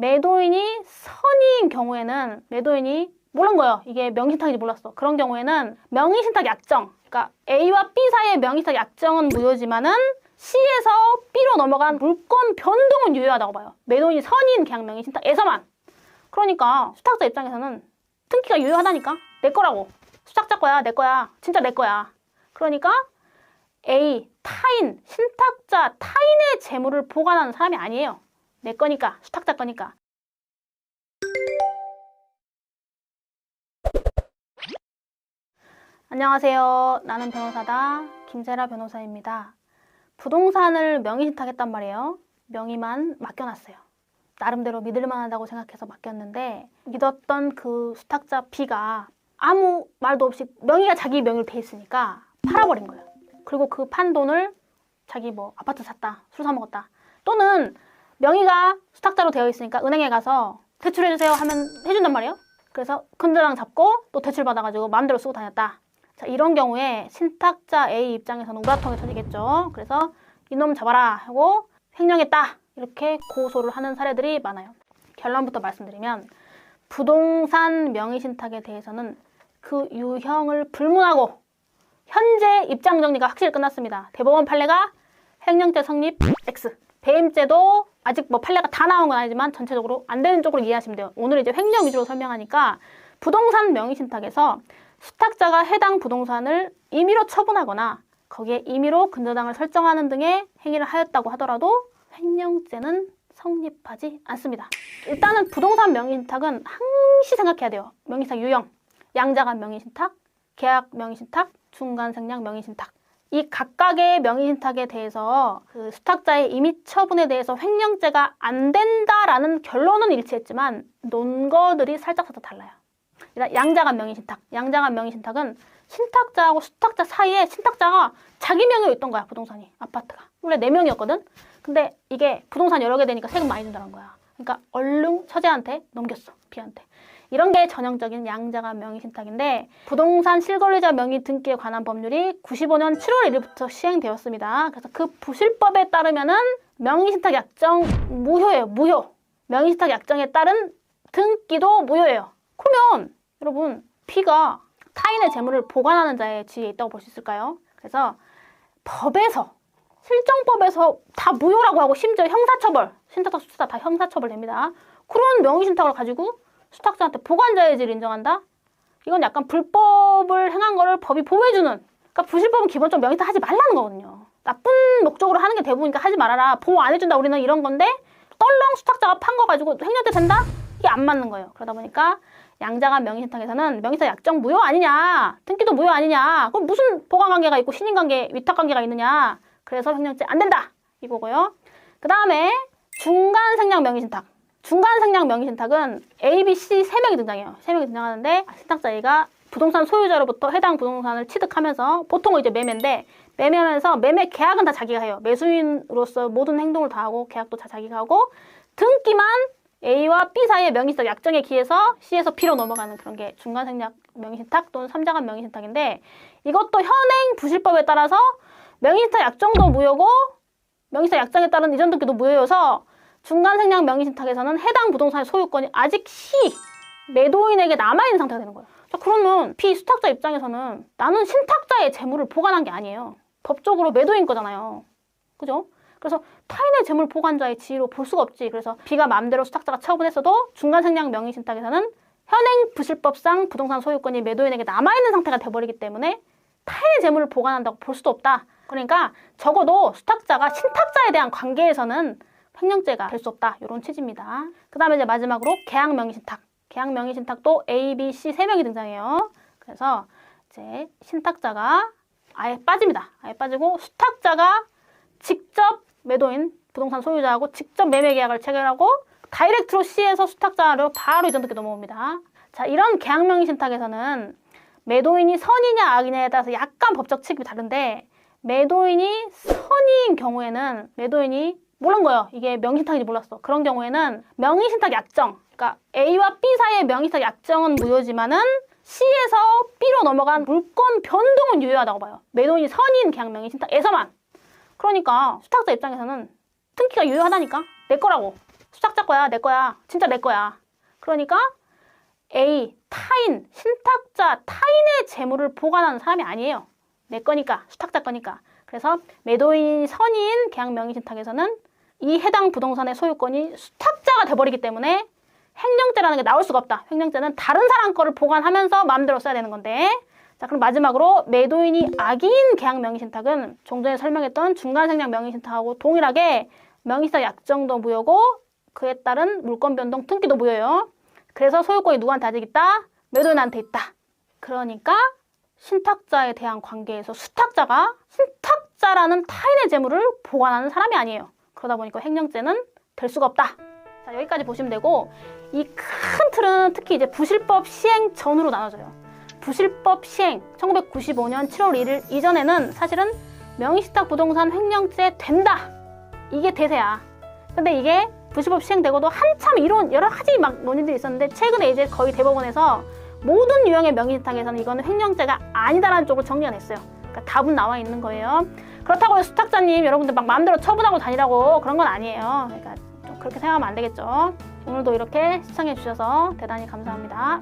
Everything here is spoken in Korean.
매도인이 선의인 경우에는 매도인이 모른 거예요. 이게 명의신탁인지 몰랐어. 그런 경우에는 명의신탁 약정, 그러니까 A와 B 사이의 명의신탁 약정은 무효지만은 C에서 B로 넘어간 물권 변동은 유효하다고 봐요. 매도인이 선의인 계약 명의신탁에서만. 그러니까 수탁자 입장에서는 등기가 유효하다니까. 내 거라고. 수탁자 거야, 내 거야. 진짜 내 거야. 그러니까 A, 타인, 신탁자, 타인의 재물을 보관하는 사람이 아니에요. 내 거니까, 수탁자 거니까. 안녕하세요. 나는 변호사다. 김세라 변호사입니다. 부동산을 명의신탁했단 말이에요. 명의만 맡겨놨어요. 나름대로 믿을만 하다고 생각해서 맡겼는데 믿었던 그 수탁자 B가 아무 말도 없이 명의가 자기 명의로 돼 있으니까 팔아버린 거예요. 그리고 그 판 돈을 자기 뭐 아파트 샀다, 술 사 먹었다. 또는 명의가 수탁자로 되어 있으니까 은행에 가서 대출해주세요 하면 해준단 말이에요. 그래서 근저당 잡고 또 대출 받아가지고 마음대로 쓰고 다녔다. 자, 이런 경우에 신탁자 A 입장에서는 우라통이 터지겠죠. 그래서 이놈 잡아라 하고 횡령했다. 이렇게 고소를 하는 사례들이 많아요. 결론부터 말씀드리면 부동산 명의신탁에 대해서는 그 유형을 불문하고 현재 입장 정리가 확실히 끝났습니다. 대법원 판례가 횡령죄 성립 X. 배임죄도 아직 뭐 판례가 다 나온 건 아니지만 전체적으로 안 되는 쪽으로 이해하시면 돼요. 오늘 이제 횡령 위주로 설명하니까 부동산 명의신탁에서 수탁자가 해당 부동산을 임의로 처분하거나 거기에 임의로 근저당을 설정하는 등의 행위를 하였다고 하더라도 횡령죄는 성립하지 않습니다. 일단은 부동산 명의신탁은 항시 생각해야 돼요. 명의신탁 유형, 양자간 명의신탁, 계약 명의신탁, 중간생략 명의신탁. 이 각각의 명의신탁에 대해서 그 수탁자의 임의 처분에 대해서 횡령죄가 안 된다라는 결론은 일치했지만 논거들이 살짝 살짝 달라요. 일단 양자간 명의신탁. 양자간 명의신탁은 신탁자하고 수탁자 사이에 신탁자가 자기 명의로 있던 거야 부동산이 아파트가 원래 네 명이었거든. 근데 이게 부동산 여러 개 되니까 세금 많이 준다는 거야. 그러니까 얼른 처제한테 넘겼어 B한테. 이런 게 전형적인 양자간 명의 신탁인데 부동산 실거래자 명의 등기에 관한 법률이 95년 7월 1일부터 시행되었습니다. 그래서 그 부실법에 따르면은 명의신탁 약정 무효예요. 무효. 명의신탁 약정에 따른 등기도 무효예요. 그러면 여러분 B가 타인의 재물을 보관하는 자의 지위에 있다고 볼 수 있을까요? 그래서 법에서 실정법에서 다 무효라고 하고 심지어 형사처벌, 신탁자 수탁 다 형사처벌 됩니다. 그런 명의신탁을 가지고 수탁자한테 보관자의 지를 인정한다? 이건 약간 불법을 행한 거를 법이 보호해주는 그러니까 부실법은 기본적으로 명의신탁 하지 말라는 거거든요. 나쁜 목적으로 하는 게 대부분이니까 하지 말아라. 보호 안 해준다. 우리는 이런 건데 떨렁 수탁자가 판 거 가지고 횡령죄 된다? 이게 안 맞는 거예요. 그러다 보니까 양자간 명의신탁에서는 명의사 약정 무효 아니냐, 등기도 무효 아니냐, 그럼 무슨 보관 관계가 있고 신인 관계, 위탁 관계가 있느냐, 그래서 횡령죄 안 된다 이거고요. 그 다음에 중간 생략 명의신탁. 중간 생략 명의신탁은 A, B, C 세 명이 등장해요. 세 명이 등장하는데 신탁자 A가 부동산 소유자로부터 해당 부동산을 취득하면서 보통은 이제 매매인데 매매하면서 매매 계약은 다 자기가 해요. 매수인으로서 모든 행동을 다 하고 계약도 다 자기가 하고 등기만 A와 B 사이의 명의신탁 약정에 기해서 C에서 B로 넘어가는 그런 게 중간 생략 명의신탁 또는 삼자간 명의신탁인데 이것도 현행 부실법에 따라서 명의신탁 약정도 무효고 명의신탁 약정에 따른 이전 등기도 무효여서 중간 생략 명의신탁에서는 해당 부동산의 소유권이 아직 C 매도인에게 남아있는 상태가 되는 거예요. 자, 그러면 B 수탁자 입장에서는 나는 신탁자의 재물을 보관한 게 아니에요. 법적으로 매도인 거잖아요. 그죠? 그래서 타인의 재물 보관자의 지위로 볼 수가 없지. 그래서 B가 마음대로 수탁자가 처분했어도 중간 생략 명의신탁에서는 현행 부실법상 부동산 소유권이 매도인에게 남아있는 상태가 돼버리기 때문에 타인의 재물을 보관한다고 볼 수도 없다. 그러니까 적어도 수탁자가 신탁자에 대한 관계에서는 횡령죄가 될 수 없다. 이런 취지입니다. 그 다음에 이제 마지막으로 계약 명의 신탁. 계약 명의 신탁도 A, B, C 세 명이 등장해요. 그래서 이제 신탁자가 아예 빠집니다. 아예 빠지고 수탁자가 직접 매도인 부동산 소유자하고 직접 매매 계약을 체결하고 다이렉트로 C에서 수탁자로 바로 이전 등기 넘어옵니다. 자, 이런 계약 명의 신탁에서는 매도인이 선이냐 악이냐에 따라서 약간 법적 취급이 다른데 매도인이 선인 경우에는 매도인이 모른 거예요. 이게 명의신탁인지 몰랐어. 그런 경우에는 명의신탁 약정, 그러니까 A와 B 사이의 명의신탁 약정은 무효지만은 C에서 B로 넘어간 물권 변동은 유효하다고 봐요. 매도인이 선인 계약 명의신탁에서만. 그러니까 수탁자 입장에서는 등기가 유효하다니까 내 거라고 수탁자 거야, 내 거야. 진짜 내 거야. 그러니까 A, 타인, 신탁자, 타인의 재물을 보관하는 사람이 아니에요. 내 거니까, 수탁자 거니까. 그래서 매도인이 선인 계약 명의신탁에서는 이 해당 부동산의 소유권이 수탁자가 돼버리기 때문에 횡령죄라는 게 나올 수가 없다. 횡령죄는 다른 사람 거를 보관하면서 마음대로 써야 되는 건데. 자, 그럼 마지막으로 매도인이 악의인 계약 명의신탁은 좀 전에 설명했던 중간생략 명의신탁하고 동일하게 명의신탁 약정도 무효고 그에 따른 물권 변동 등기도 무효예요. 그래서 소유권이 누구한테 아직 있다? 매도인한테 있다. 그러니까 신탁자에 대한 관계에서 수탁자가 신탁자라는 타인의 재물을 보관하는 사람이 아니에요. 그러다 보니까 횡령죄는 될 수가 없다. 자, 여기까지 보시면 되고 이 큰 틀은 특히 이제 부실법 시행 전후로 나눠져요. 부실법 시행 1995년 7월 1일 이전에는 사실은 명의신탁 부동산 횡령죄 된다. 이게 대세야. 근데 이게 부실법 시행되고도 한참 이론 여러 가지 막 논의들이 있었는데 최근에 이제 거의 대법원에서 모든 유형의 명의신탁에서는 이거는 횡령죄가 아니다라는 쪽으로 정리가 됐어요. 그러니까 답은 나와 있는 거예요. 그렇다고 해서 수탁자님 여러분들 막 마음대로 처분하고 다니라고 그런 건 아니에요. 그러니까 좀 그렇게 생각하면 안 되겠죠. 오늘도 이렇게 시청해 주셔서 대단히 감사합니다.